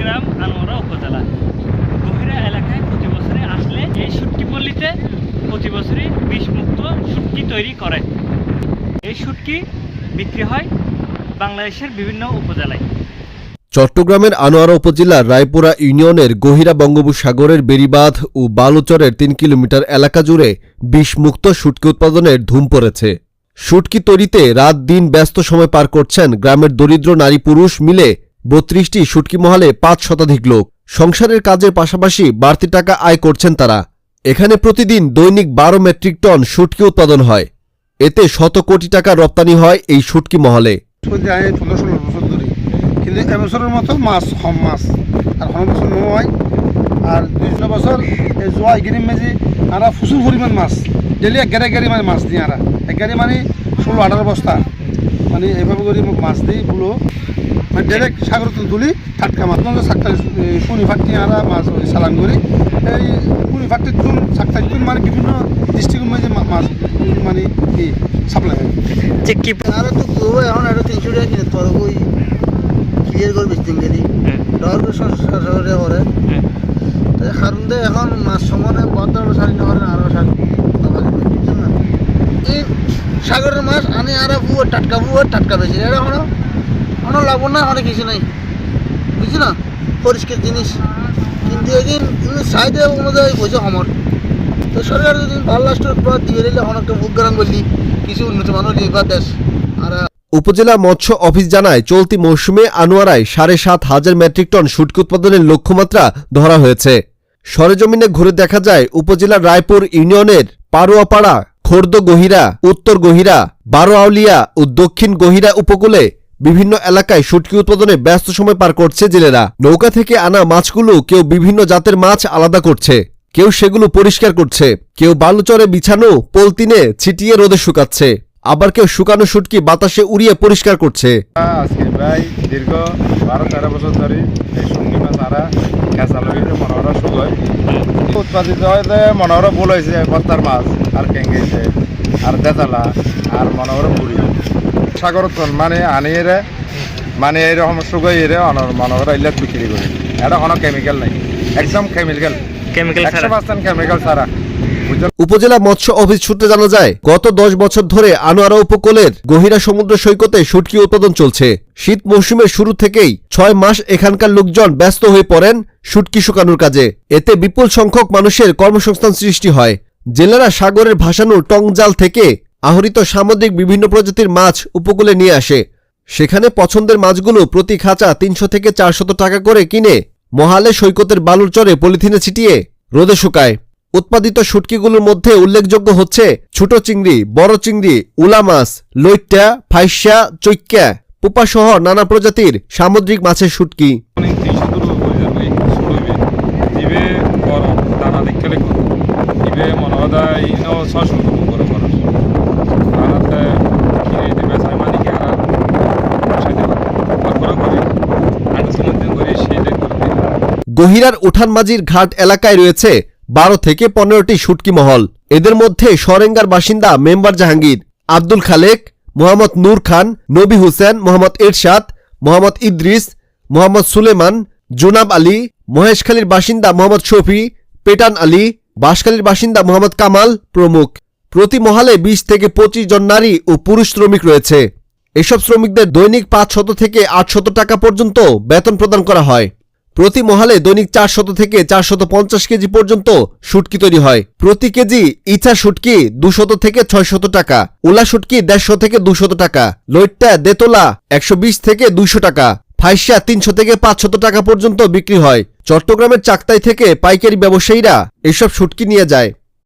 চট্টগ্রাম আনোয়ারা উপজেলা। গভীরা এলাকায় প্রতি বছরে আসলে এই শুটকি পল্লীতে প্রতি বছরই বিষমুক্ত শুটকি তৈরি করে। এই শুটকি বিক্রি হয় বাংলাদেশের বিভিন্ন উপজেলায়। চট্টগ্রামের আনোয়ারা উপজেলার রায়পুরা ইউনিয়নের গহিরা বঙ্গোপসাগরের বেড়িবাঁধ ও বালুচরের তিন কিলোমিটার এলাকা জুড়ে বিষমুক্ত শুটকি উৎপাদনের ধুম পড়েছে। শুটকি তৈরিতে রাত দিন ব্যস্ত সময় পার করছেন গ্রামের দরিদ্র নারী পুরুষ মিলে বত্রিশটি শুটকি মহলে পাঁচ শতাধিক লোক। সংসারের কাজের পাশাপাশি বাড়তি টাকা আয় করছেন তারা। এখানে প্রতিদিন দৈনিক বারো মেট্রিক টন শুটকি উৎপাদন হয়। এতে শত কোটি টাকা রপ্তানি হয় এই শুটকি মহলে। কিন্তু এবছরের মতো মাছ কম মাছ। আর কোনো বছর নয় আর দুই বছর যোৱা এইকেইদিন মেজি পরিমাণ মাছ। এক গাড়ি গাড়ি মানে মাছ দিই আরা এক গাড়ি মানে ষোলো আঠারো বস্তা। মানে এইভাবে করে মোক মাছ দিই বুলো। মানে ডাইরেক্ট সাগরত তুলি টাটকা মাছ। মানে সাতটা পুনি ফাটি আরা মাছ ওই সালাম করি। এই পুনি ফাটির তুন সাতটা তুন মানে বিভিন্ন ডিস্ট্রিক্টের মধ্যে মাছ মানে কি সাপ্লাই হয়। যে কি আর তো করব এখন একটা তিনশো টাকা কিনে তোর ওই ক্লিয়ার করে বেচতে গেলি। ডর করে। করে কারণ দে এখন মাছ সমানে বদল সারি না করেন আরও সারি সাগরের মাছ আনি আর পুয়ো টাটকা পুয়ো টাটকা বেশি এটা এখন এখন লাভ না অনেক কিছু নাই। বুঝছি না? পরিষ্কার জিনিস। কিন্তু এদিন সাইডে অনুযায়ী পয়সা আমার। তো সরকার যদি ভালো লাস্টের পর দিয়ে দিলে অনেকটা গরম করলি কিছু উন্নত মানের লিবা দেশ। আর উপজেলা মৎস্য অফিস জানায়, চলতি মৌসুমে আনোয়ারায় সাড়ে সাত হাজার মেট্রিক টন শুটকি উৎপাদনের লক্ষ্যমাত্রা ধরা হয়েছে। সরেজমিনে ঘুরে দেখা যায় উপজেলার রায়পুর ইউনিয়নের পারুয়াপাড়া খোর্দ গহিরা, উত্তর গহিরা, বারো আউলিয়া ও দক্ষিণ গহিরা উপকূলে বিভিন্ন এলাকায় শুটকি উৎপাদনে ব্যস্ত সময় পার করছে জেলেরা। নৌকা থেকে আনা মাছগুলো কেউ বিভিন্ন জাতের মাছ আলাদা করছে, কেউ সেগুলো পরিষ্কার করছে, কেউ বালুচরে বিছানো পলতিনে ছিটিয়ে রোদে শুকাচ্ছে। আবার কেউ শুকানো শুটকি বাতাসে উড়িয়ে পরিষ্কার করছে। আজকে প্রায় দীর্ঘ বারো তেরো বছর ধরে এই সঙ্গী মাছ আরা খেঁচা লগে মনোহরা শুকোয় উৎপাদিত হয় যে মনোহরা ফুল হয়েছে বত্তার মাছ আর কেঙ্গেছে আর তেতালা আর মনোহরা মুড়ি। সাগরতন মানে আনি এরে মানে এইরকম শুকাই এরে মনোহরা ইলাত বিক্রি করি। এটা কোনো কেমিক্যাল নাই। একদম কেমিক্যাল কেমিক্যাল একশো ছাড়া পার্সেন্ট কেমিক্যাল ছাড়া। উপজেলা মৎস্য অফিস সূত্রে জানা যায়, গত দশ বছর ধরে আনোয়ারা উপকূলের গহিরা সমুদ্র সৈকতে শুটকি উৎপাদন চলছে। শীত মৌসুমের শুরু থেকেই ছয় মাস এখানকার লোকজন ব্যস্ত হয়ে পড়েন শুটকি শুকানোর কাজে। এতে বিপুল সংখ্যক মানুষের কর্মসংস্থান সৃষ্টি হয়। জেলেরা সাগরের ভাসানো টংজাল থেকে আহরিত সামুদ্রিক বিভিন্ন প্রজাতির মাছ উপকূলে নিয়ে আসে। সেখানে পছন্দের মাছগুলো প্রতি খাঁচা তিনশো থেকে চারশত টাকা করে কিনে মহালে সৈকতের বালুর চরে পলিথিনে ছিটিয়ে রোদে শুকায়। উৎপাদিত শুটকিগুলোর মধ্যে উল্লেখযোগ্য হচ্ছে ছোট চিংড়ি, বড় চিংড়ি, উলা মাছ লৈট্টা ফাইসা, চৈক্যা। পুপা সহ নানা প্রজাতির সামুদ্রিক মাছের শুটকি। গহিরার উঠানমাজির ঘাট এলাকায় রয়েছে বারো থেকে পনেরোটি শুটকি মহল। এদের মধ্যে সরেঙ্গার বাসিন্দা মেম্বার জাহাঙ্গীর, আব্দুল খালেক, মোহাম্মদ নূর খান, নবী হুসেন, মোহাম্মদ এরশাদ, মোহাম্মদ ইদ্রিস, মোহাম্মদ সুলেমান, জুনাব আলী মহেশখালীর বাসিন্দা মোহাম্মদ শফি, পেটান আলী বাঁশখালীর বাসিন্দা মোহাম্মদ কামাল প্রমুখ। প্রতি মহালে বিশ থেকে পঁচিশ জন নারী ও পুরুষ শ্রমিক রয়েছে। এসব শ্রমিকদের দৈনিক পাঁচ শত থেকে আটশত টাকা পর্যন্ত বেতন প্রদান করা হয়। প্রতি মহালে দৈনিক চারশত থেকে চারশত পঞ্চাশ কেজি পর্যন্ত শুটকি তৈরি হয়। প্রতি কেজি ইচা শুটকি দুশত থেকে ছয়শত টাকা, উলা শুটকি দেড়শো থেকে দুশত টাকা, লইট্টা দেতলা একশো বিশ থেকে দুইশো টাকা, ফাইসা তিনশো থেকে পাঁচশত টাকা পর্যন্ত বিক্রি হয়। চট্টগ্রামের চাকতাই থেকে পাইকারি ব্যবসায়ীরা এসব শুটকি নিয়ে যায়।